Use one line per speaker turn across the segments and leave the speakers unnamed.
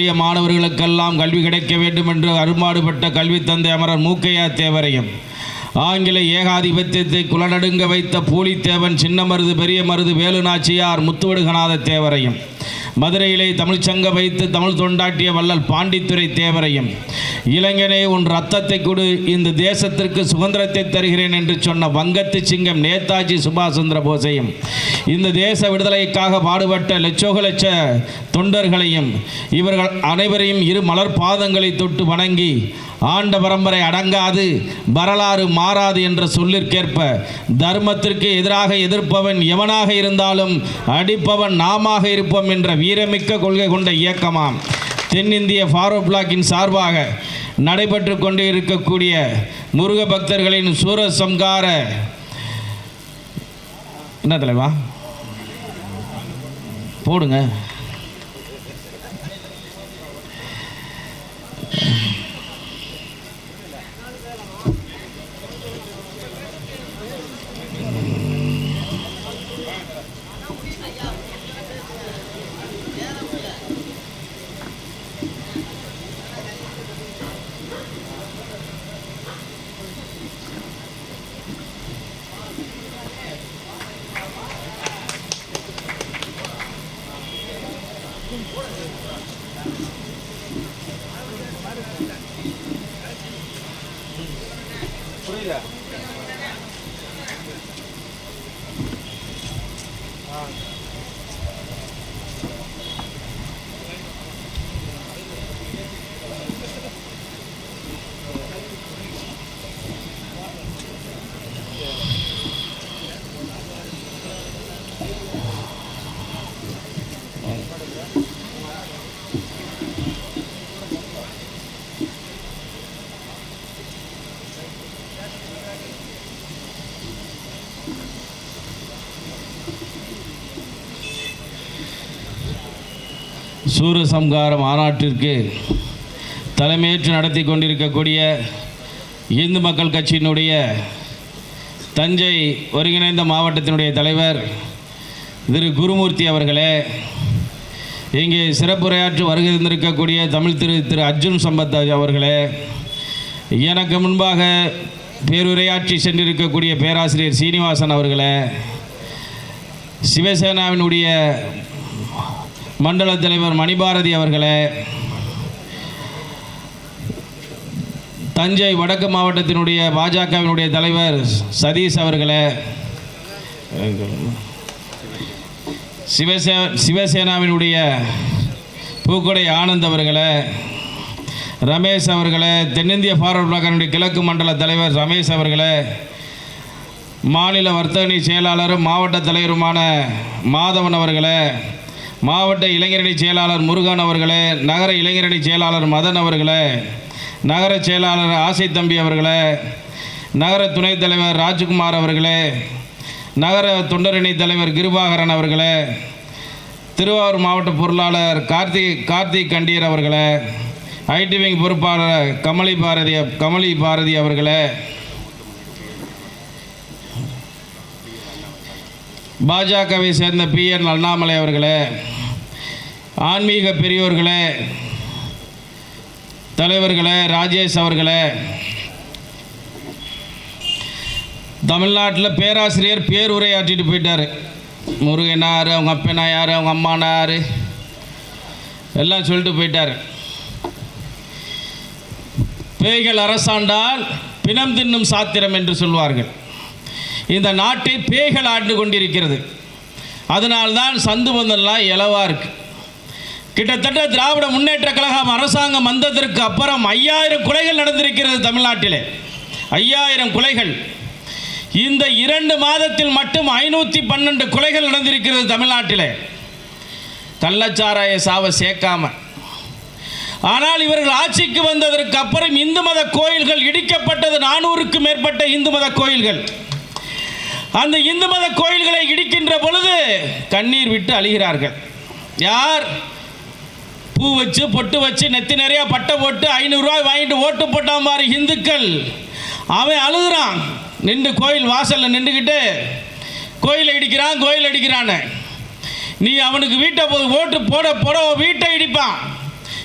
எளிய மாணவர்களுக்கெல்லாம் கல்வி கிடைக்க வேண்டும் என்று அரும்பாடுபட்ட கல்வி தந்தை அமரர் மூக்கையா தேவரையும். ஆங்கில ஏகாதிபத்தியத்தை குலநடுங்க வைத்த பூலித்தேவன் சின்ன மருது பெரிய மருது வேலுநாச்சியார் முத்துவடுகநாத தேவரையும். மதுரையிலே தமிழ்ச்சங்க வைத்து தமிழ் தொண்டாட்டிய வள்ளல் பாண்டித்துரை தேவரையும். இளைஞனே உன் ரத்தத்தை கொடு இந்த தேசத்திற்கு சுதந்திரத்தை தருகிறேன் என்று சொன்ன வங்கத்து சிங்கம் நேதாஜி சுபாஷ் சந்திர போஸையும் இந்த தேச விடுதலைக்காக பாடுபட்ட லட்சோக லட்ச தொண்டர்களையும் இவர்கள் அனைவரையும் இரு மலர் பாதங்களை தொட்டு வணங்கி ஆண்ட பரம்பரை அடங்காது வரலாறு மாறாது என்ற சொல்லிற்கேற்ப தர்மத்திற்கு எதிராக எதிர்ப்பவன் எவனாக இருந்தாலும் அடிப்பவன் நாமாக இருப்போம் என்ற வீரமிக்க கொள்கை கொண்ட இயக்கமாம். தென்னிந்திய ஃபாரோ பிளாக்கின் சார்பாக நடைபெற்று கொண்டு இருக்கக்கூடிய முருக பக்தர்களின் சூரசம்கார என்ன தலைவா? போடுங்க. Yeah. சூரசம்கார மாநாட்டிற்கு தலைமையேற்று நடத்தி கொண்டிருக்கக்கூடிய இந்து மக்கள் கட்சியினுடைய தஞ்சை ஒருங்கிணைந்த மாவட்டத்தினுடைய தலைவர் திரு குருமூர்த்தி அவர்களே இங்கே சிறப்புரையாற்றி வருகை தந்திருக்கக்கூடிய தமிழ் திரு திரு அர்ஜுன் சம்பத் அவர்களே எனக்கு முன்பாக பேருரையாற்றி சென்றிருக்கக்கூடிய பேராசிரியர் சீனிவாசன் அவர்களே சிவசேனாவினுடைய மண்டல தலைவர் மணிபாரதி அவர்களே தஞ்சை வடக்கு மாவட்டத்தினுடைய பாஜகவினுடைய தலைவர் சதீஷ் அவர்களே சிவசே சிவசேனாவினுடைய பூக்கொடை ஆனந்த் அவர்களே ரமேஷ் அவர்களே தென்னிந்திய ஃபார்வர்ட் பிளாக்கனுடைய கிழக்கு மண்டல தலைவர் ரமேஷ் அவர்களே மாநில வர்த்தகணி செயலாளரும் மாவட்ட தலைவருமான மாதவன் அவர்களே மாவட்ட இளைஞரணி செயலாளர் முருகன் அவர்களே நகர இளைஞரணி செயலாளர் மதன் அவர்களே நகர செயலாளர் ஆசை தம்பி அவர்களே நகர துணைத் தலைவர் ராஜ்குமார் அவர்களே நகர தொண்டரணி தலைவர் கிருபாகரன் அவர்களே திருவாரூர் மாவட்ட பொருளாளர் கார்த்திக் கார்த்திக் கண்டியர் அவர்களே ஐடி விங் பொறுப்பாளர் கமலி பாரதி கமலி பாரதி அவர்களே பாஜகவை சேர்ந்த பி என் அண்ணாமலை அவர்களே ஆன்மீக பெரியோர்களே தலைவர்களே ராஜேஷ் அவர்களே தமிழ்நாட்டில் பேராசிரியர் பேருரையாற்றிட்டு போயிட்டார். முருகனார் யார் அவங்க அப்பனா யார் அவங்க அம்மானா யார் எல்லாம் சொல்லிட்டு போயிட்டார். பேய்கள் அரசாண்டால் பிணம் தின்னும் சாத்திரம் என்று சொல்வார்கள். இந்த நாட்டை பேய்கள் ஆண்டு கொண்டிருக்கிறது. அதனால்தான் சந்து பந்தெல்லாம் இலவா இருக்குது கிட்டத்தட்ட திராவிட முன்னேற்ற கழகம் அரசாங்கம் வந்ததற்கு அப்புறம் ஐயாயிரம் கொலைகள் நடந்திருக்கிறது தமிழ்நாட்டிலே. ஐயாயிரம் கொலைகள். இந்த இரண்டு மாதத்தில் மட்டும் ஐநூற்றி பன்னெண்டு கொலைகள் நடந்திருக்கிறது தமிழ்நாட்டிலே. கள்ளச்சாராய சாவை சேர்க்காம. ஆனால் இவர்கள் ஆட்சிக்கு வந்ததற்கு அப்புறம் இந்து மத கோயில்கள் இடிக்கப்பட்டது நானூறுக்கும் மேற்பட்ட இந்து மத கோயில்கள். அந்த இந்து மத கோயில்களை இடிக்கின்ற பொழுது கண்ணீர் விட்டு அழுகிறார்கள். யார்? பூ வச்சு பொட்டு வச்சு நெத்தி நிறையா பட்டை போட்டு ஐநூறுரூவாய் வாங்கிட்டு ஓட்டு போட்டான் பாரு இந்துக்கள். அவன் அழுகுறான். நின்று கோயில் வாசலில் நின்றுக்கிட்டு கோயில் இடிக்கிறான் கோயில் அடிக்கிறான்னு. நீ அவனுக்கு வீட்டை போது ஓட்டு போட போட வீட்டை இடிப்பான்.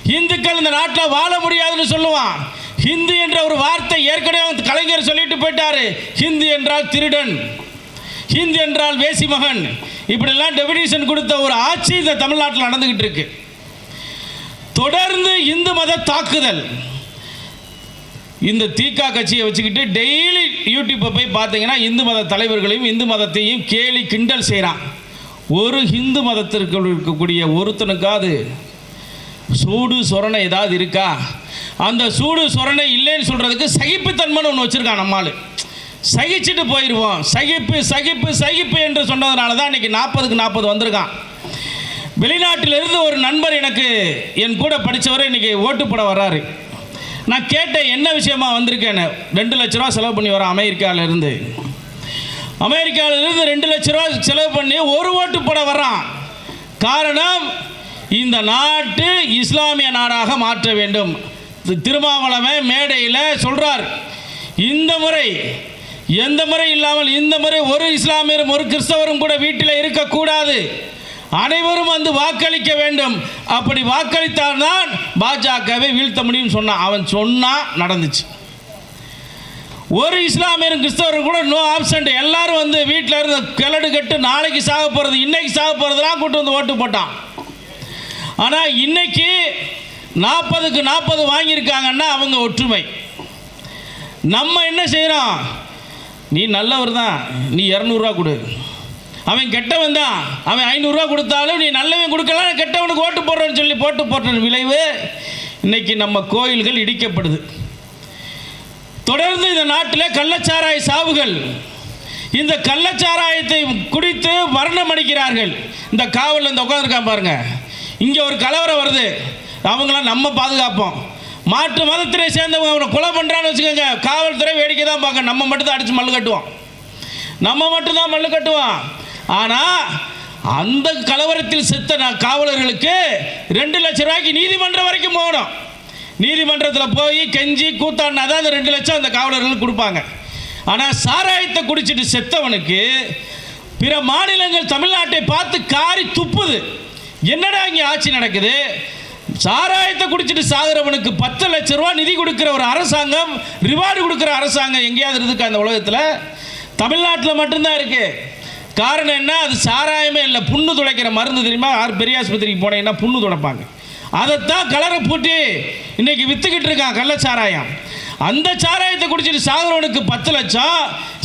இந்துக்கள் இந்த நாட்டில் வாழ முடியாதுன்னு சொல்லுவான். ஹிந்து என்ற ஒரு வார்த்தை ஏற்கனவே வந்து கலைஞர் சொல்லிட்டு போயிட்டாரு. ஹிந்து என்றால் திருடன். ஹிந்தி என்றால் வேசி மகன். இப்படிலாம் டெபினேஷன் கொடுத்த ஒரு ஆட்சி இந்த தமிழ்நாட்டில் நடந்துகிட்டு இருக்கு. தொடர்ந்து இந்து மத தாக்குதல். இந்த தீகா கட்சியை வச்சுக்கிட்டு டெய்லி யூடியூப்பை போய் பார்த்தீங்கன்னா இந்து மத தலைவர்களையும் இந்து மதத்தையும் கேலி கிண்டல் செய்கிறான் ஒரு ஹிந்து மதத்திற்கு இருக்கக்கூடிய ஒருத்தனுக்காவது சூடு சொரணை ஏதாவது இருக்கா? அந்த சூடு சொரணை இல்லைன்னு சொல்கிறதுக்கு சகிப்புத்தன்மைன்னு ஒன்று வச்சுருக்கான் நம்மால் சகிச்சுட்டு போயிடுவோம் சகிப்பு சகிப்பு சகிப்பு என்று சொன்னதுனால தான் இன்றைக்கி நாற்பதுக்கு நாற்பது வந்திருக்கான். வெளிநாட்டிலிருந்து ஒரு நண்பர் எனக்கு என் கூட படித்தவர் இன்றைக்கி ஓட்டு போட வர்றாரு. நான் கேட்டேன் என்ன விஷயமா வந்திருக்கேன்னு? ரெண்டு லட்ச ரூபா செலவு பண்ணி வரேன் அமெரிக்காவிலேருந்து. அமெரிக்காவிலிருந்து ரெண்டு லட்ச ரூபா செலவு பண்ணி ஒரு ஓட்டு போட வர்றான். காரணம் இந்த நாட்டு இஸ்லாமிய நாடாக மாற்ற வேண்டும். திருமாவளவன் மேடையில் சொல்கிறார் இந்த முறை எந்த முறை இல்லாமல் இந்த முறை ஒரு இஸ்லாமியரும் ஒரு கிறிஸ்தவரும் கூட வீட்டில் இருக்கக்கூடாது. அனைவரும் வந்து வாக்களிக்க வேண்டும். அப்படி வாக்களித்தால்தான் பாஜகவை வீழ்த்த முடியும் சொன்னான் அவன் சொன்னா நடந்துச்சு. ஒரு இஸ்லாமியரும் கிறிஸ்தவரும் கூட நோ ஆப்சண்ட் எல்லாரும் வந்து வீட்டில் இருந்து கிளடு கட்டு நாளைக்கு சாக போகிறது இன்னைக்கு சாக போகிறதுலாம் கூட்டு வந்து ஓட்டு போட்டான். ஆனால் இன்னைக்கு நாற்பதுக்கு நாற்பது வாங்கியிருக்காங்கன்னா அவங்க ஒற்றுமை. நம்ம என்ன செய்கிறோம் நீ நல்லவர் தான். நீ இரநூறுவா கொடு. அவன் கெட்டவன் தான். அவன் ஐநூறுரூவா கொடுத்தாலும் நீ நல்லவன் கொடுக்கலாம் கெட்டவனுக்கு ஓட்டு போடுறேன்னு சொல்லி போட்டு போடுற விளைவு இன்னைக்கு நம்ம கோயில்கள் இடிக்கப்படுது. தொடர்ந்து இந்த நாட்டில் கள்ளச்சாராய சாவுகள். இந்த கள்ளச்சாராயத்தை குடித்து மரணம் அடிக்கிறார்கள். இந்த காவலில் இந்த உட்காந்துருக்கான் பாருங்க. இங்கே ஒரு கலவரம் வருது. அவங்களாம் நம்ம பாதுகாப்போம். மாற்று மதத்தினை சேர்ந்தவங்க அவனை கொலை பண்ணுறான்னு வச்சுக்கோங்க. காவல்துறை வேடிக்கை தான் பார்க்க நம்ம மட்டும் தான் அடித்து மல்லு கட்டுவோம். நம்ம மட்டும்தான் மல்லு கட்டுவோம். ஆனால் அந்த கலவரத்தில் செத்த நான் காவலர்களுக்கு ரெண்டு லட்ச ரூபாய்க்கு நீதிமன்றம் வரைக்கும் போகணும். நீதிமன்றத்தில் போய் கெஞ்சி கூத்தாடினா தான் அந்த ரெண்டு லட்சம் அந்த காவலர்களுக்கு கொடுப்பாங்க. ஆனால் சாராயத்தை குடிச்சிட்டு செத்தவனுக்கு பிற மாநிலங்கள் தமிழ்நாட்டை பார்த்து காரி துப்புது. என்னடா இங்கே ஆட்சி நடக்குது? சாராயத்தை குடிச்சிட்டு சாகுறவனுக்கு பத்து லட்ச ரூபா நிதி கொடுக்குற ஒரு அரசாங்கம் ரிவார்டு கொடுக்குற அரசாங்கம் எங்கேயாவது இருக்கு அந்த உலகத்தில்? தமிழ்நாட்டில் மட்டும்தான் இருக்கு. காரணம் என்ன? அது சாராயமே இல்லை புண்ணு துடைக்கிற மருந்து தெரியுமா? யார் பெரிய ஆஸ்பத்திரிக்கு போனீங்கன்னா புண்ணு துடைப்பாங்க. அதைத்தான் கலரை பூட்டி இன்னைக்கு வித்துக்கிட்டு இருக்கான் கள்ளச்சாராயம். அந்த சாராயத்தை குடிச்சிட்டு சாகுறவனுக்கு பத்து லட்சம்.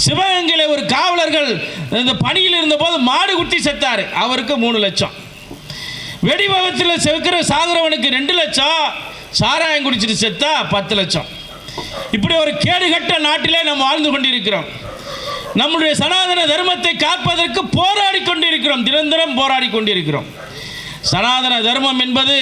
சிவகங்கையில் ஒரு காவலர்கள் இந்த பணியில் இருந்தபோது மாடு குட்டி செத்தாரு. அவருக்கு மூணு லட்சம். வெடி விபத்தில் செவுக்கிற சாகுறவனுக்கு ரெண்டு லட்சம் சாராயம் குடிச்சிட்டு செத்தா பத்து லட்சம். இப்படி ஒரு கேடுகட்ட நாட்டிலே நாம் வாழ்ந்து கொண்டிருக்கிறோம். நம்முடைய சனாதன தர்மத்தை காப்பதற்கு போராடி கொண்டிருக்கிறோம். நிரந்தரம் போராடி கொண்டிருக்கிறோம். சனாதன தர்மம் என்பது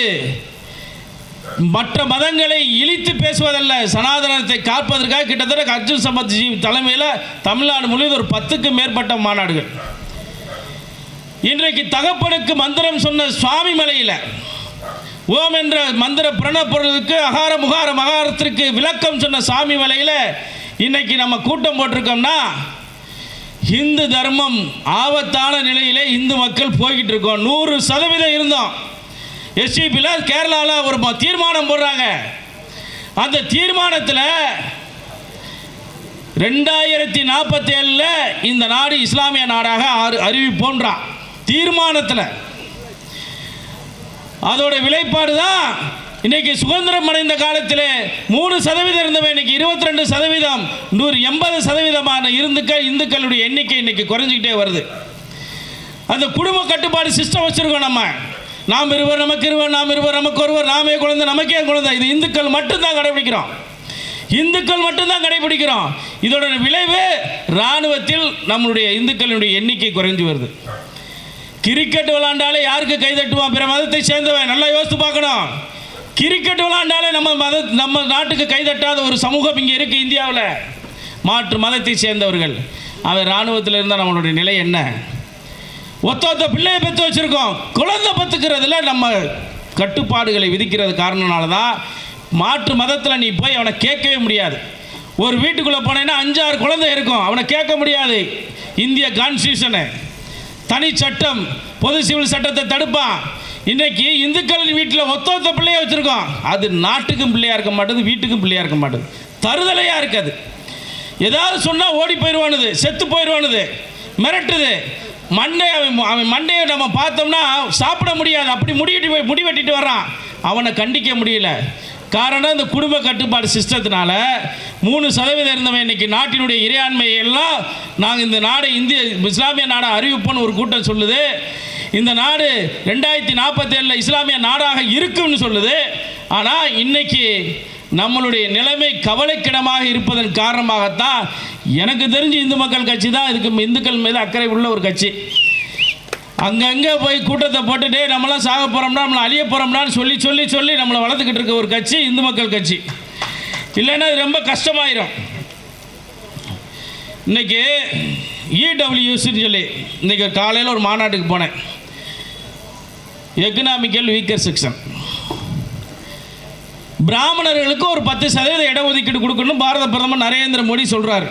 மற்ற மதங்களை இழித்து பேசுவதல்ல. சனாதனத்தை காப்பதற்காக கிட்டத்தட்ட அர்ஜுன் சம்பத் ஜி தலைமையில் தமிழ்நாடு முழுவதும் ஒரு பத்துக்கும் மேற்பட்ட மாநாடுகள். இன்றைக்கு தகப்பனுக்கு மந்திரம் சொன்ன சுவாமி மலையில் ஓம் என்ற மந்திர பிரணப்பொருளுக்கு அகார முகார மகாரத்திற்கு விளக்கம் சொன்ன சாமி மலையில் இன்னைக்கு நம்ம கூட்டம் போட்டிருக்கோம்னா இந்து தர்மம் ஆபத்தான நிலையிலே இந்து மக்கள் போய்கிட்டு இருக்கோம். நூறு சதவீதம் இருந்தோம். எஸ்டிபியில் கேரளாவில் ஒரு தீர்மானம் போடுறாங்க. அந்த தீர்மானத்தில் ரெண்டாயிரத்தி நாற்பத்தி ஏழில் இந்த நாடு இஸ்லாமிய நாடாக அறிவிப்போன்றான். தீர்மானத்தில். அதோட விளைப்பாடு தான் இன்னைக்கு சுதந்திரம் அடைந்த காலத்தில் மூணு சதவீதம் இருந்தவன் இன்னைக்கு இருபத்தி ரெண்டு சதவீதம் நூறு எண்பது சதவீதமான இருந்துக்கள் இந்துக்களுடைய எண்ணிக்கை இன்னைக்கு குறைஞ்சிக்கிட்டே வருது. அந்த குடும்ப கட்டுப்பாடு சிஸ்டம் வச்சுருக்கோம் நம்ம. நாம் இருவர் நமக்கு இருவர் நாம் இருவர் நமக்கு ஒருவர் நாமே குழந்தை நமக்கே குழந்தை? இது இந்துக்கள் மட்டும்தான் கடைபிடிக்கிறோம். இந்துக்கள் மட்டும்தான் கடைபிடிக்கிறோம். இதோட விளைவு இராணுவத்தில் நம்மளுடைய இந்துக்களுடைய எண்ணிக்கை குறைஞ்சு வருது. கிரிக்கெட் விளாண்டாலே யாருக்கு கை தட்டுவான் பிற மதத்தை சேர்ந்தவன். நல்லா யோசித்து பார்க்கணும். கிரிக்கெட் விளாண்டாலே நம்ம மத நம்ம நாட்டுக்கு கை தட்டாத ஒரு சமூகம் இங்கே இருக்குது இந்தியாவில். மாற்று மதத்தை சேர்ந்தவர்கள். அவன் இராணுவத்தில் இருந்தால் நம்மளுடைய நிலை என்ன? ஒத்த ஒத்த பிள்ளையை பெற்று வச்சுருக்கோம். குழந்தை பத்துக்கிறதுல நம்ம கட்டுப்பாடுகளை விதிக்கிறது காரணனால தான் மாற்று மதத்தில் நீ போய் அவனை கேட்கவே முடியாது. ஒரு வீட்டுக்குள்ளே போனேன்னா அஞ்சாறு குழந்தை இருக்கும். அவனை கேட்க முடியாது. இந்திய கான்ஸ்டியூஷனு தனி சட்டம் பொது சிவில் சட்டத்தை தடுப்பான். இன்றைக்கி இந்துக்கள் வீட்டில் ஒத்த ஒத்த பிள்ளையை வச்சுருக்கோம். அது நாட்டுக்கும் பிள்ளையாக இருக்க மாட்டேது வீட்டுக்கும் பிள்ளையாக இருக்க மாட்டேது. தருதலையாக இருக்காது. ஏதாவது சொன்னால் ஓடி போயிடுவானுது செத்து போயிடுவானுது மிரட்டுது. மண்டை அவன் அவன் மண்டையை நம்ம பார்த்தோம்னா சாப்பிட முடியாது. அப்படி முடிவிட்டு போய் முடி வெட்டிட்டு வர்றான். அவனை கண்டிக்க முடியல. காரணம் இந்த குடும்ப கட்டுப்பாடு சிஸ்டத்தினால மூணு சதவீதம் இருந்தவன் இன்னைக்கு நாட்டினுடைய இறையாண்மையை எல்லாம் நாங்கள் இந்த நாடை இந்திய இஸ்லாமிய நாடை அறிவிப்போன்னு ஒரு கூட்டம் சொல்லுது. இந்த நாடு ரெண்டாயிரத்தி நாற்பத்தேழில் இஸ்லாமிய நாடாக இருக்கும்னு சொல்லுது. ஆனால் இன்னைக்கு நம்மளுடைய நிலைமை கவலைக்கிடமாக இருப்பதன் காரணமாகத்தான் எனக்கு தெரிஞ்சு இந்து மக்கள் கட்சி தான் இதுக்கு இந்துக்கள் மீது அக்கறை உள்ள ஒரு கட்சி. அங்கங்கே போய் கூட்டத்தை போட்டுட்டு நம்மளாம் சாக போகிறோம்னா நம்மளை அழிய போகிறோம்னான்னு சொல்லி சொல்லி சொல்லி நம்மளை வளர்த்துக்கிட்டு இருக்க ஒரு கட்சி இந்து மக்கள் கட்சி. இல்லைன்னா அது ரொம்ப கஷ்டமாயிரும். இன்னைக்கு இடபிள்யூசின்னு சொல்லி இன்னைக்கு காலையில் ஒரு மாநாட்டுக்கு போனேன். எக்கனாமிக்கல் வீக்கர் செக்ஷன் பிராமணர்களுக்கு ஒரு பத்து சதவீத இடஒதுக்கீடு கொடுக்கணும் பாரத பிரதமர் நரேந்திர மோடி சொல்கிறார்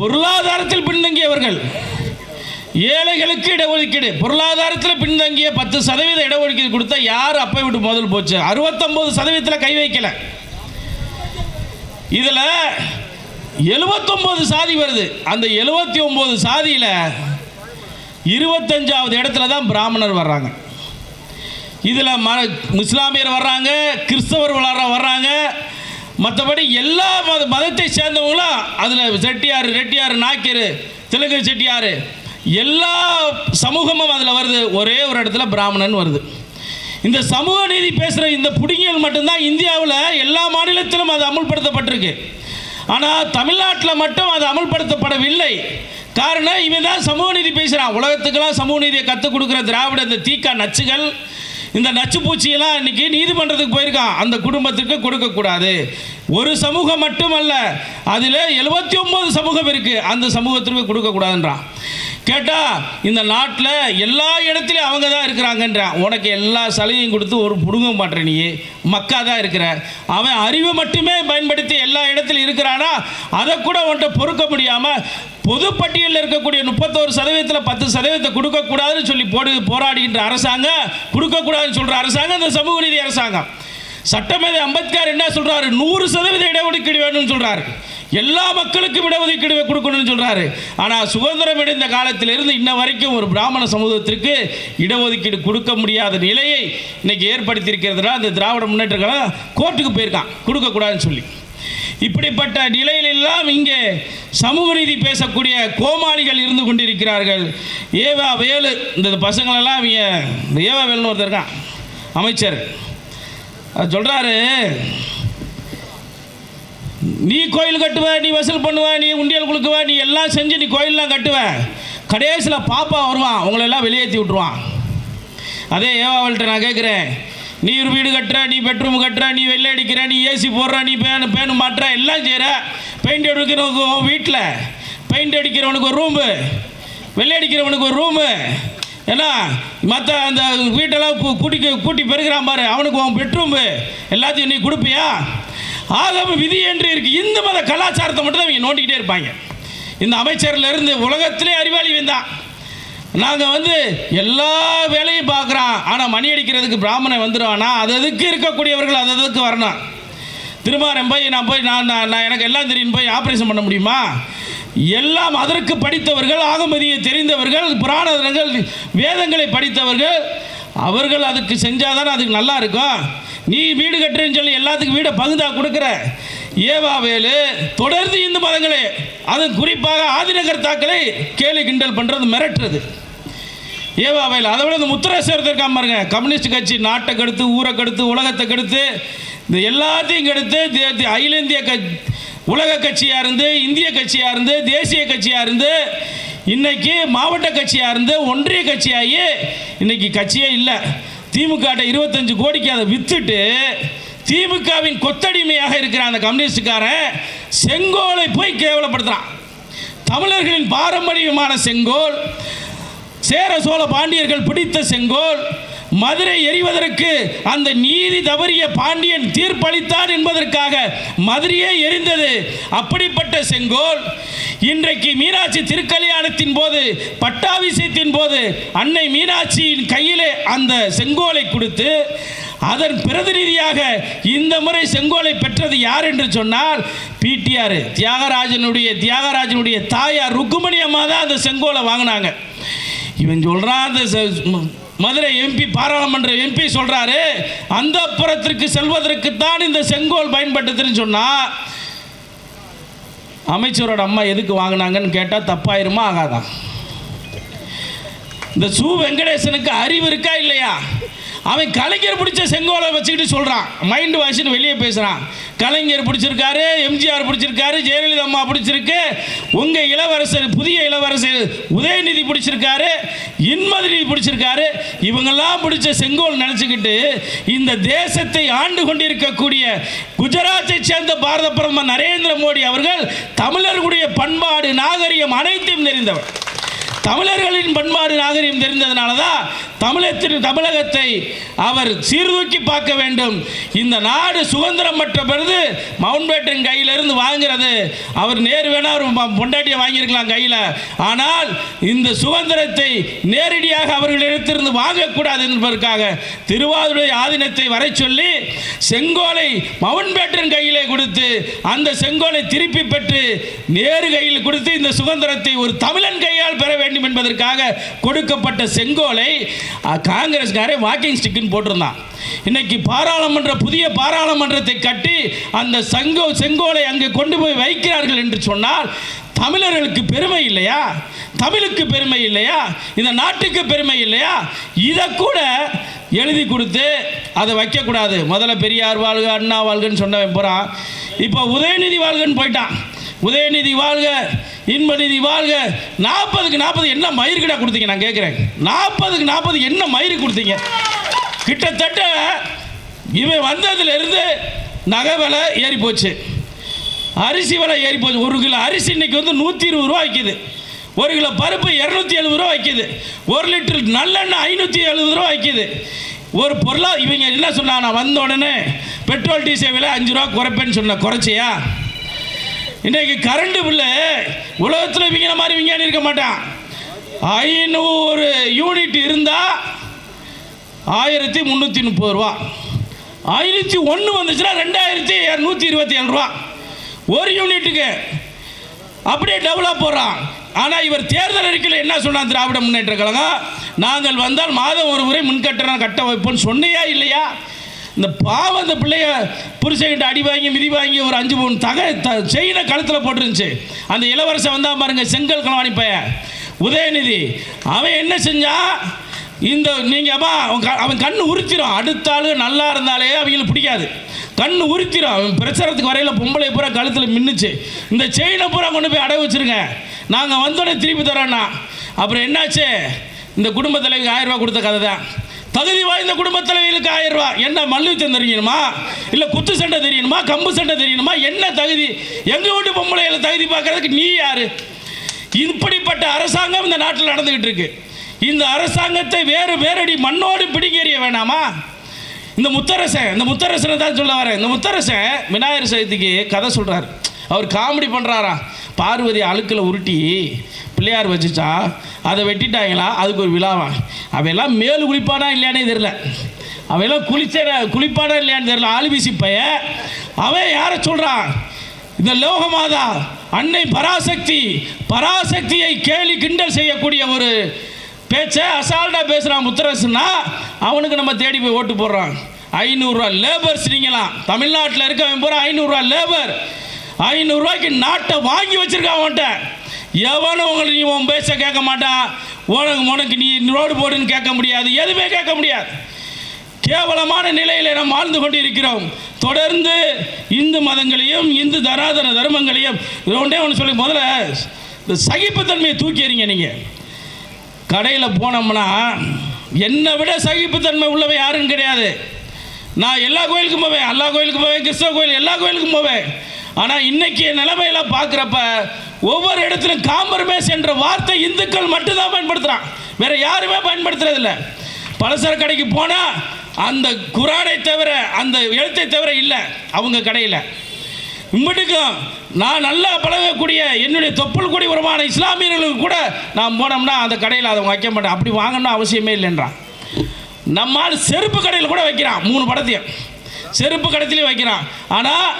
பொருளாதாரத்தில் பின்தங்கியவர்கள் ஏழைகளுக்கு இடஒதுக்கீடு. பொருளாதாரத்தில் பின்தங்கிய பத்து சதவீத இடஒதுக்கீடு கொடுத்தா யார் அப்பை விட்டு முதல் போச்சு? அறுபத்தொம்போது சதவீதத்தில் கை வைக்கல. இதில் எழுபத்தொம்போது சாதி வருது. அந்த எழுபத்தி ஒம்பது சாதியில் இருபத்தஞ்சாவது இடத்துல தான் பிராமணர் வர்றாங்க. இதில் ம இஸ்லாமியர் வர்றாங்க கிறிஸ்தவர் வளர வர்றாங்க. மற்றபடி எல்லா மத மதத்தை சேர்ந்தவங்களும் அதில் செட்டியார் ரெட்டியார் நாக்கியர் தெலுங்கு செட்டியார் எல்லா சமூகமும் அதில் வருது. ஒரே ஒரு இடத்துல பிராமணன் வருது. இந்த சமூக நீதி பேசுகிற இந்த புடிங்கியல் மட்டும்தான் இந்தியாவில் எல்லா மாநிலத்திலும் அது அமுல்படுத்தப்பட்டிருக்கு. ஆனால் தமிழ்நாட்டில் மட்டும் அது அமுல்படுத்தப்படவில்லை. காரணம் இவன் தான் சமூக நீதி பேசுகிறான் உலகத்துக்கெல்லாம் சமூக நீதியை கற்றுக் கொடுக்குற திராவிட இந்த தீக்கா நச்சுகள் இந்த நச்சுப்பூச்சியெல்லாம் இன்னைக்கு நீதிமன்றத்துக்கு போயிருக்கான். அந்த குடும்பத்துக்கு கொடுக்கக்கூடாது. ஒரு சமூகம் மட்டுமல்ல அதில் எழுபத்தி ஒம்பது சமூகம் இருக்குது அந்த சமூகத்திற்கு கொடுக்கக்கூடாதுன்றான். கேட்டால் இந்த நாட்டில் எல்லா இடத்துலையும் அவங்க தான் இருக்கிறாங்கன்றான். உனக்கு எல்லா சலுகையும் கொடுத்து ஒரு புடுங்க மாட்டேன் நீ. மக்கா தான் இருக்கிற. அவன் அறிவை மட்டுமே பயன்படுத்தி எல்லா இடத்துலையும் இருக்கிறானா? அதை கூட உன்கிட்ட பொறுக்க முடியாமல் பொதுப்பட்டியலில் இருக்கக்கூடிய முப்பத்தோரு சதவீதத்தில் பத்து சதவீதத்தை கொடுக்கக்கூடாதுன்னு சொல்லி போடு போராடுகின்ற அரசாங்கம் கொடுக்கக்கூடாதுன்னு சொல்கிற அரசாங்கம் இந்த சமூக நீதி அரசாங்கம். சட்டமேதை அம்பேத்கர் என்ன சொல்கிறாரு நூறு சதவீத இடஒதுக்கீடு வேணும்னு சொல்கிறாரு எல்லா மக்களுக்கும் இடஒதுக்கீடு கொடுக்கணும்னு சொல்கிறாரு ஆனால் சுதந்திரம் அடைந்த காலத்திலிருந்து இன்ன வரைக்கும் ஒரு பிராமண சமூகத்திற்கு இடஒதுக்கீடு கொடுக்க முடியாத நிலையை இன்னைக்கு ஏற்படுத்தியிருக்கிறதுனா அந்த திராவிட முன்னேற்ற கோர்ட்டுக்கு போயிருக்கான். கொடுக்கக்கூடாதுன்னு சொல்லி. இப்படிப்பட்ட நிலையிலெல்லாம் இங்கே சமூக நீதி பேசக்கூடிய கோமாளிகள் இருந்து கொண்டிருக்கிறார்கள். ஏவா வேலு இந்த பசங்களெல்லாம் இவங்க இந்த ஏவா வேலுன்னு ஒருத்தர் இருக்கான் அமைச்சர். அது சொல்கிறாரு நீ கோயில் கட்டுவ நீ வசூல் பண்ணுவ நீ உண்டியல் கொடுக்குவ நீ எல்லாம் செஞ்சு நீ கோயிலெலாம் கட்டுவ. கடைசியில் பாப்பா வருவான் உங்களெல்லாம் வெளியேற்றி விட்ருவான் அதே ஏவாவல்கிட்ட நான் கேட்குறேன் நீ ஒரு வீடு கட்டுற நீ பெட்ரூம் கட்டுற நீ வெள்ளை அடிக்கிற நீ ஏசி போடுற நீ பேனு பேனு மாட்டுற எல்லாம் செய்கிற பெயிண்ட் அடிக்கிறவனுக்கு உன் வீட்டில் பெயிண்ட் அடிக்கிறவனுக்கு ஒரு ரூமு வெள்ளை அடிக்கிறவனுக்கு ஒரு ரூமு ஏன்னா மற்ற அந்த வீட்டெல்லாம் கூட்டி கூட்டி பெருகிறான் பாரு அவனுக்கு உன் பெட்ரூமு எல்லாத்தையும் நீ கொடுப்பியா? ஆகம விதி என்று இருக்குது இந்து மத கலாச்சாரத்தை மட்டும் தான் இவங்க நோண்டிக்கிட்டே இருப்பாங்க. இந்த அமைச்சர்லேருந்து உலகத்திலே அறிவாளி வந்தான் நாங்கள் வந்து எல்லா வேலையும் பார்க்குறோம். ஆனால் மணி அடிக்கிறதுக்கு பிராமணன் வந்துடுவானா அது அதுக்கு இருக்கக்கூடியவர்கள் அது அதுக்கு வரணும். திருமாரன் போய் நான் போய் நான் நான் எனக்கு எல்லாம் தெரியும். போய் ஆப்ரேஷன் பண்ண முடியுமா? எல்லாம் அதற்கு படித்தவர்கள் ஆகமதியை தெரிந்தவர்கள் புராணங்கள் வேதங்களை படித்தவர்கள் அவர்கள் அதுக்கு செஞ்சாதானே அதுக்கு நல்லா இருக்கும். நீ வீடு கட்டுறேன்னு சொல்லி எல்லாத்துக்கும் வீடை பகுதா கொடுக்குற. ஏவாவேலு தொடர்ந்து இந்து மதங்களே அது குறிப்பாக ஆதிநகர்த்தாக்களை கேலி கிண்டல் பண்ணுறது மிரட்டுறது. ஏவாவேல் அதை விட இந்த முத்திரை இருக்காம பாருங்க கம்யூனிஸ்ட் கட்சி நாட்டை கெடுத்து ஊரை கெடுத்து உலகத்தை கெடுத்து இந்த எல்லாத்தையும் கெடுத்து தே- அகில இந்திய க உலக கட்சியாக இருந்து இந்திய கட்சியாக இருந்து தேசிய கட்சியாக இருந்து இன்னைக்கு மாவட்ட கட்சியாக இருந்து ஒன்றிய கட்சியாகி இன்னைக்கு கட்சியே இல்லை. திமுக இருபத்தஞ்சு கோடிக்கு அதை விற்றுட்டு திமுகவின் கொத்தடிமையாக இருக்கிற அந்த கம்யூனிஸ்டுக்காரன் செங்கோலை போய் கேவலப்படுத்துறான். தமிழர்களின் பாரம்பரியமான செங்கோல் சேர சோழ பாண்டியர்கள் பிடித்த செங்கோல் மதுரை எரிவதற்கு அந்த நீதி தவறிய பாண்டியன் தீர்ப்பளித்தான் என்பதற்காக மதுரையே எரிந்தது. அப்படிப்பட்ட செங்கோல் இன்றைக்கு மீனாட்சி திருக்கல்யாணத்தின் போது பட்டாபிஷேகத்தின் போது அன்னை மீனாட்சியின் கையிலே அந்த செங்கோலை கொடுத்து அதன் பிரதிநிதியாக இந்த முறை செங்கோலை பெற்றது யார் என்று சொன்னால் பிடிஆர் தியாகராஜனுடைய தியாகராஜனுடைய தாயார் ருக்குமணி அம்மா தான் அந்த செங்கோலை வாங்கினாங்க. இவன் சொல்கிறான் அந்த மதுரை எம்பி பாராளுமன்ற எம்பி சொல்றாரு அந்த புறத்திற்கு செல்வதற்கு தான் இந்த செங்கோல் பயன்பட்டதுன்னு சொன்னா அமைச்சரோட அம்மா எதுக்கு வாங்கினாங்கன்னு கேட்டால் தப்பாயிருமா ஆகாதான் இந்த சு வெங்கடேசனுக்கு அறிவு இருக்கா இல்லையா? அவன் கலைஞர் பிடிச்ச செங்கோலை வச்சுக்கிட்டு சொல்கிறான் மைண்டு வாஷின்னு வெளியே பேசுகிறான் கலைஞர் பிடிச்சிருக்காரு எம்ஜிஆர் பிடிச்சிருக்காரு ஜெயலலிதா அம்மா பிடிச்சிருக்கு. உங்கள் இளவரசர் புதிய இளவரசர் உதயநிதி பிடிச்சிருக்காரு இன்மதிநிதி பிடிச்சிருக்காரு. இவங்கெல்லாம் பிடிச்ச செங்கோல் நினச்சிக்கிட்டு இந்த தேசத்தை ஆண்டு கொண்டிருக்கக்கூடிய குஜராத்தை சேர்ந்த பாரத பிரதமர் நரேந்திர மோடி அவர்கள் தமிழர்களுடைய பண்பாடு நாகரிகம் அனைத்தையும் தெரிந்தவர் தமிழர்களின் பண்பாடு நாகரிகம் தெரிந்ததுனால தான் தமிழகத்தின் தமிழகத்தை அவர் சீர்தூக்கி பார்க்க வேண்டும். இந்த நாடு சுதந்திரம் பெற்ற பிறகு மவுண்ட்பேட்டன் கையிலிருந்து வாங்குறது. அவர் நேர் வேணா ஒரு பொண்டாட்டியை வாங்கியிருக்கலாம் கையில். ஆனால் இந்த சுதந்திரத்தை நேரடியாக அவர்களிடத்திலிருந்து வாங்கக்கூடாது என்பதற்காக திருவாரூரை ஆதீனத்தை வரை சொல்லி செங்கோலை மவுண்ட்பேட்டன் கையிலே கொடுத்து அந்த செங்கோலை திருப்பி பெற்று நேரு கையில் கொடுத்து இந்த சுதந்திரத்தை ஒரு தமிழன் கையால் பெற வேண்டும் என்பதற்காக கொடுக்கப்பட்ட செங்கோலை காங்கிரஸ்காரே வாக்கிங் ஸ்டிக்குன்னு போட்டிருந்தான். இன்னைக்கு பாராளுமன்ற புதிய பாராளுமன்றத்தை கட்டி அந்த சங்கோ செங்கோலை அங்கே கொண்டு போய் வைக்கிறார்கள் என்று சொன்னால் தமிழர்களுக்கு பெருமை இல்லையா? தமிழுக்கு பெருமை இல்லையா? இந்த நாட்டுக்கு பெருமை இல்லையா? இதை கூட எழுதி கொடுத்து அதை வைக்கக்கூடாது. முதல்ல பெரியார் வாழ்க அண்ணா வாழ்கன்னு சொன்னவன் போகிறான் இப்போ உதயநிதி வாழ்கன்னு போயிட்டான். உதயநிதி வாழ்க இன்பநிதி வாழ்க. நாற்பதுக்கு நாற்பது என்ன மயிர்கிட்ட கொடுத்தீங்க? நான் கேட்குறேன் நாற்பதுக்கு நாற்பது என்ன மயிர் கொடுத்தீங்க? கிட்டத்தட்ட இவன் வந்ததுலேருந்து நகை விலை ஏறி போச்சு அரிசி விலை ஏறி போச்சு ஒரு கிலோ அரிசி இன்னைக்கு வந்து நூற்றி இருபது ரூபா விற்கிது. ஒரு கிலோ பருப்பு இரநூத்தி எழுபது ரூபா விற்கிது. ஒரு லிட்டர் நல்லெண்ணெய் ஐநூற்றி எழுபது ரூபா விற்கிது. ஒரு பொருளாக இவங்க என்ன சொன்னாங்க நான் வந்த உடனே பெட்ரோல் டீசல் விலை அஞ்சு ரூபா குறைப்பேன்னு சொன்ன குறைச்சியா? இன்றைக்கு கரண்ட் பில்லு உலகத்தில் விங்கின மாதிரி விஞ்ஞானி இருக்க மாட்டான். ஐநூறு யூனிட் இருந்தால் ஆயிரத்தி முந்நூற்றி முப்பது ரூபா. ஐநூற்றி ஒன்று வந்துச்சுன்னா ரெண்டாயிரத்தி நூற்றி இருபத்தி ஏழு ரூபா. ஒரு யூனிட்டுக்கு அப்படியே டெவலப் போடுறான். ஆனால் இவர் தேர்தல் அறிக்கையில் என்ன சொன்னார் திராவிட முன்னேற்ற கழகம்? நாங்கள் வந்தால் மாதம் ஒரு முறை முன்கட்டணம் கட்ட வைப்போம்னு சொன்னையா இல்லையா? இந்த பாவம் அந்த பிள்ளைய புருஷன்கிட்ட அடி வாங்கி மிதி வாங்கி ஒரு அஞ்சு பவுன் தக த செயினை கழுத்தில் போட்டுருந்துச்சு. அந்த இளவரசன் வந்தால் பாருங்க செங்கல் களவாணி பையன் உதயநிதி அவன் என்ன செஞ்சான் இந்த நீங்கள் அப்பா அவன் க- அவன் கண் உறுத்திரும் அடுத்த நல்லா இருந்தாலே அவங்களுக்கு பிடிக்காது. கண் உறுத்திரும் அவன் பிரச்சாரத்துக்கு வரையில் பொம்பளை பூரா கழுத்தில் மின்னுச்சு. இந்த செயினை பூரா கொண்டு போய் அடகு வச்சிருங்க. நாங்கள் வந்தோடனே திருப்பி தரோன்னா அப்புறம் என்னாச்சு? இந்த குடும்ப தலைவிக்கு ஆயிரம் ரூபா கொடுத்த கதை தான். தகுதி வாய்ந்த குடும்ப தலைவர்களுக்கு ஆயிரம் ரூபாய். என்ன மல்யுத்தம் தெரியணுமா இல்லை குத்து சண்டை தெரியணுமா கம்பு சண்டை தெரியணுமா என்ன தகுதி? எங்கள் வீட்டு பொம்பளைகளை தகுதி பார்க்கறதுக்கு நீ யாரு? இப்படிப்பட்ட அரசாங்கம் இந்த நாட்டில் நடந்துகிட்டு இருக்கு. இந்த அரசாங்கத்தை வேறு வேறடி மண்ணோடு பிடிங்கறிய வேணாமா? இந்த முத்தரசன் இந்த முத்தரசனை தான் சொல்ல வரேன். இந்த முத்தரசன் விநாயகர் சதுர்த்திக்கு கதை சொல்கிறார் அவர் காமெடி பண்ணுறாரா பார்வதி அழுக்கில் உருட்டி பிள்ளையார் வச்சுச்சா அதை வெட்டிட்டாங்களா? அதுக்கு ஒரு விழாவா? அவையெல்லாம் மேலு குளிப்பானா இல்லையானே தெரில அவையெல்லாம் குளிச்ச குளிப்பானா இல்லையான்னு தெரில ஆளுபிசி பைய அவன் யாரை சொல்கிறான் இந்த லோகமாதா அன்னை பராசக்தி பராசக்தியை கேலி கிண்டல் செய்யக்கூடிய ஒரு பேச்சை அசால்ட்டாக பேசுகிறான் முத்தரசுன்னா அவனுக்கு நம்ம தேடி போய் ஓட்டு போடுறான். ஐநூறுரூவா லேபர்ஸ் நீங்களாம். தமிழ்நாட்டில் இருக்கவன் பூரா ஐநூறுரூவா லேபர். ஐநூறுரூவாய்க்கு நாட்டை வாங்கி வச்சிருக்கான் அவன்கிட்ட. எவனும் உங்களுக்கு நீ உன் பேச கேட்க மாட்டான் உனக்கு உனக்கு நீ ரோடு போடுன்னு கேட்க முடியாது. எதுவுமே கேட்க முடியாது. கேவலமான நிலையில் நாம் வாழ்ந்து கொண்டிருக்கிறோம். தொடர்ந்து இந்து மதங்களையும் இந்து தராதர தர்மங்களையும் இது ஒன்றே ஒன்று சொல்லி முதல்ல இந்த சகிப்புத்தன்மையை தூக்கிறீங்க நீங்கள் கடையில் போனோம்னா என்னை விட சகிப்புத்தன்மை உள்ளவன் யாருன்னு கிடையாது. நான் எல்லா கோயிலுக்கும் போவேன் எல்லா கோயிலுக்கும் போவேன் கிறிஸ்தவ கோயில் எல்லா கோயிலுக்கும் போவேன். ஆனால் இன்னைக்கு நிலைமையில நிலைமையெல்லாம் பார்க்குறப்ப ஒவ்வொரு இடத்துலையும் காம்பர்மேஸ் என்ற வார்த்தை இந்துக்கள் மட்டும்தான் பயன்படுத்துகிறான் வேற யாருமே பயன்படுத்துறதில்ல. பலசர கடைக்கு போனால் அந்த குரானை தவிர அந்த எழுத்தை தவிர இல்லை அவங்க கடையில். இம்மட்டுக்கும் நான் நல்லா பழகக்கூடிய என்னுடைய தொப்புள் கொடி உரமான இஸ்லாமியர்களுக்கு கூட நான் போனோம்னா அந்த கடையில் அதை வைக்க மாட்டேன். அப்படி வாங்கணும்னு அவசியமே இல்லைன்றான். நம்மால் செருப்பு கடையில் கூட வைக்கிறான் மூணு படத்தையும். செருப்பு கடைத்திலையும் வைக்கிறான். ஆனால்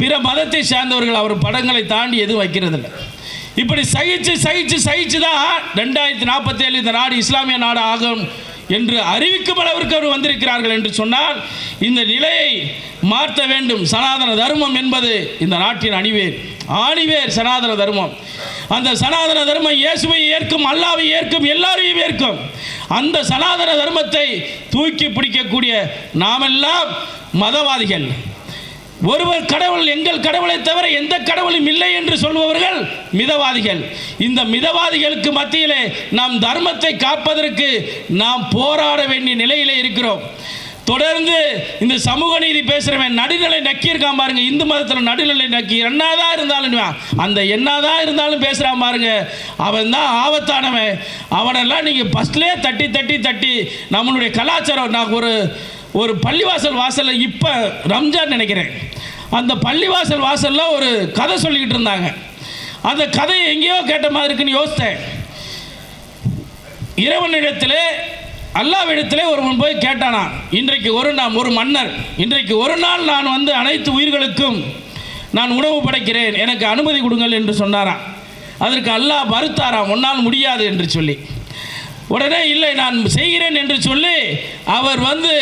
பிற மதத்தை சேர்ந்தவர்கள் அவர் படங்களை தாண்டி எதுவும் வைக்கிறதில்ல. இப்படி சகிச்சு சகிச்சு சகிச்சு தான் ரெண்டாயிரத்தி நாற்பத்தேழு இந்த நாடு இஸ்லாமிய நாடு ஆகும் என்று அறிவிக்கும் அளவிற்கு அவர் வந்திருக்கிறார்கள் என்று சொன்னால் இந்த நிலையை மாற்ற வேண்டும். சனாதன தர்மம் என்பது இந்த நாட்டின் அணிவேர் ஆணிவேர் சனாதன தர்மம். அந்த சனாதன தர்மம் இயேசுவை ஏற்கும் அல்லாவை ஏற்கும் எல்லாரையும் ஏற்கும். அந்த சனாதன தர்மத்தை தூக்கி பிடிக்கக்கூடிய நாமெல்லாம் மதவாதிகள். ஒருவர் கடவுள் எங்கள் கடவுளை தவிர எந்த கடவுளும் இல்லை என்று சொல்பவர்கள் மிதவாதிகள். இந்த மிதவாதிகளுக்கு மத்தியிலே நாம் தர்மத்தை காப்பதற்கு நாம் போராட வேண்டிய நிலையிலே இருக்கிறோம். தொடர்ந்து இந்த சமூக நீதி பேசுகிறவன் நடுநிலை நக்கியிருக்கான் பாருங்க. இந்து மதத்தில் நடுநிலை நக்கி. என்னதான் இருந்தாலும் அந்த என்னதான் இருந்தாலும் பேசுகிறான் பாருங்க. அவன் தான் ஆபத்தானவன். அவனெல்லாம் நீங்கள் ஃபஸ்ட்லேயே தட்டி தட்டி தட்டி நம்மளுடைய கலாச்சாரம். நான் ஒரு ஒரு பள்ளிவாசல் வாசலில் இப்போ ரம்ஜான் நினைக்கிறேன். அந்த பள்ளிவாசல் வாசலில் ஒரு கதை சொல்லிக்கிட்டு இருந்தாங்க. அந்த கதையை எங்கேயோ கேட்ட மாதிரி இருக்குன்னு யோசித்தேன். இறைவனிடத்தில் அல்லாவிடத்திலே ஒருவன் போய் கேட்டானா இன்றைக்கு ஒரு நாம் ஒரு மன்னர். இன்றைக்கு ஒரு நாள் நான் வந்து அனைத்து உயிர்களுக்கும் நான் உணவு படைக்கிறேன். எனக்கு அனுமதி கொடுங்கள் என்று சொன்னாராம். அதற்கு அல்லாஹ் மறுத்தாராம் உன்னால் முடியாது என்று சொல்லி. உடனே இல்லை நான் செய்கிறேன் என்று சொல்லி அவர் வந்து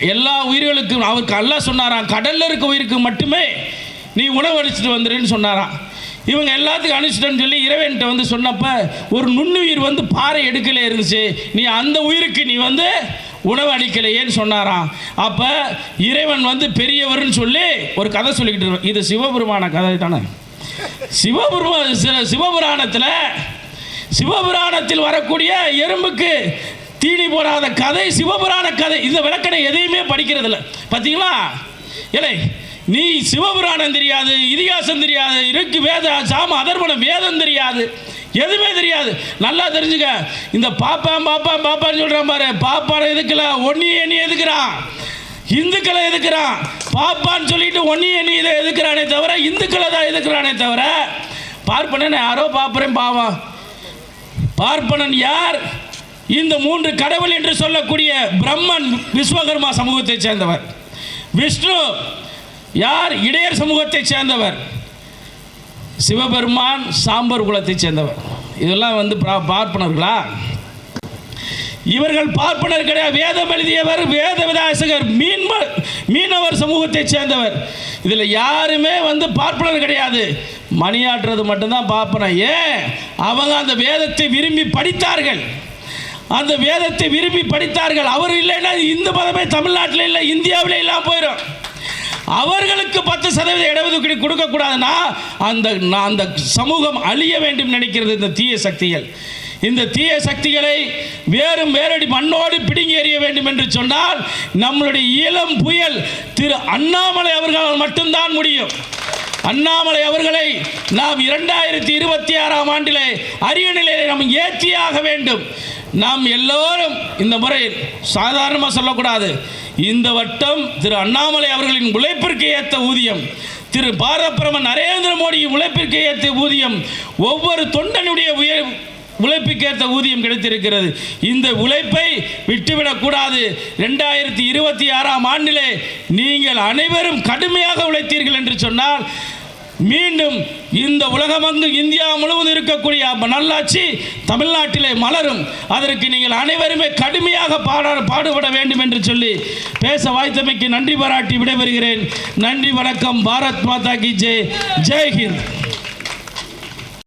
எல்லா உயிர்களுக்கும் அவருக்கு அல்லாஹ் சொன்னாராம் கடல்ல இருக்க உயிருக்கு மட்டுமே நீ உணவு அடிச்சுட்டு வந்துடுன்னு சொன்னாராம். இவங்க எல்லாத்துக்கும் அனுப்பிச்சிட்டேன்னு சொல்லி இறைவன்கிட்ட வந்து சொன்னப்போ ஒரு நுண்ணுயிர் வந்து பாறை எடுக்கலே இருந்துச்சு. நீ அந்த உயிருக்கு நீ வந்து உணவு அளிக்கலையேன்னு சொன்னாராம். அப்போ இறைவன் வந்து பெரியவர்னு சொல்லி ஒரு கதை சொல்லிக்கிட்டு இருக்கோம் இது சிவபெருமான கதை தானே? சிவபெருமா சி- சிவபுராணத்தில் சிவபுராணத்தில் வரக்கூடிய எறும்புக்கு தீனி போடாத கதை சிவபுராண கதை. இந்த விளக்கணை எதையுமே படிக்கிறதில்ல. பார்த்தீங்களா இல்லை நீ சிவபுராணம் தெரியாது இதிகாசம் தெரியாது இருக்கு வேத சாம அதர்மணம் வேதம் தெரியாது. எதுவுமே தெரியாது. நல்லா தெரிஞ்சுக்க. இந்த பாப்பான் பாப்பான் பாப்பான்னு சொல்கிறான் பாரு. பாப்பான எதுக்கல? ஒன்னி எண்ணி எதுக்குறான்? இந்துக்களை எதுக்குறான்? பாப்பான்னு சொல்லிட்டு ஒன்னி எண்ணி இதை எதுக்குறானே தவிர இந்துக்களை தான் எதுக்குறானே தவிர பார்ப்பனன் யாரோ பார்ப்பறேன் பாவம். பார்ப்பனன் யார்? இந்த மூன்று கடவுள் என்று சொல்லக்கூடிய பிரம்மன் விஸ்வகர்மா சமூகத்தைச் சேர்ந்தவர். விஷ்ணு யார்? இடையர் சமூகத்தைச் சேர்ந்தவர். சிவபெருமான் சாம்பர் குலத்தைச் சேர்ந்தவர். இதெல்லாம் வந்து பார்ப்பனர்களா? இவர்கள் பார்ப்பனர் கிடையாது. வேதம் எழுதியவர் வேத விதாசகர் மீன்ம மீனவர் சமூகத்தைச் சேர்ந்தவர். இதில் யாருமே வந்து பார்ப்பனர் கிடையாது. மணியாற்றுறது மட்டும்தான் பார்ப்பனர் ஏன்? அவங்க அந்த வேதத்தை விரும்பி படித்தார்கள். அந்த வேதத்தை விரும்பி படித்தார்கள். அவர் இல்லைன்னா இந்து மதமே தமிழ்நாட்டில் இல்லை இந்தியாவில் எல்லாம் போயிடும் அவர்களுக்கு பத்து சதவீத இடஒதுக்கீடு கொடுக்கக்கூடாதுன்னா அந்த நான் அந்த சமூகம் அழிய வேண்டும் நினைக்கிறது இந்த தீய சக்திகள். இந்த தீய சக்திகளை வேறும் வேறடி மண்ணோடு பிடுங்கி எறிய வேண்டும் என்று சொன்னால் நம்மளுடைய இளம் புயல் திரு அண்ணாமலை அவர்களால் மட்டும்தான் முடியும். அண்ணாமலை அவர்களை நாம் இரண்டாயிரத்தி இருபத்தி ஆறாம் ஆண்டிலே அரிய நிலையை நாம் ஏற்றியாக வேண்டும். நாம் எல்லோரும் இந்த முறை சாதாரணமாக சொல்லக்கூடாது. இந்த வட்டம் திரு அண்ணாமலை அவர்களின் உழைப்பிற்கு ஏற்ற ஊதியம் திரு பாரதப்பிரமன் நரேந்திர மோடி உழைப்பிற்கு ஏற்ற ஊதியம் ஒவ்வொரு தொண்டனுடைய உயர் உழைப்புக்கேற்ற ஊதியம் கிடைத்திருக்கிறது. இந்த உழைப்பை விட்டுவிடக்கூடாது ரெண்டாயிரத்தி இருபத்தி ஆறாம் ஆண்டிலே நீங்கள் அனைவரும் கடுமையாக உழைத்தீர்கள் என்று சொன்னால் மீண்டும் இந்த உலகமங்கு இந்தியா முழுவதும் இருக்கக்கூடிய நல்லாட்சி தமிழ்நாட்டிலே மலரும். அதற்கு நீங்கள் அனைவருமே கடுமையாக பாட பாடுபட வேண்டும் என்று சொல்லி பேச வாய்த்தமைக்கு நன்றி பாராட்டி விடைபெறுகிறேன். நன்றி வணக்கம். பாரத் மாதா கி ஜெய். ஜெய்ஹிந்த்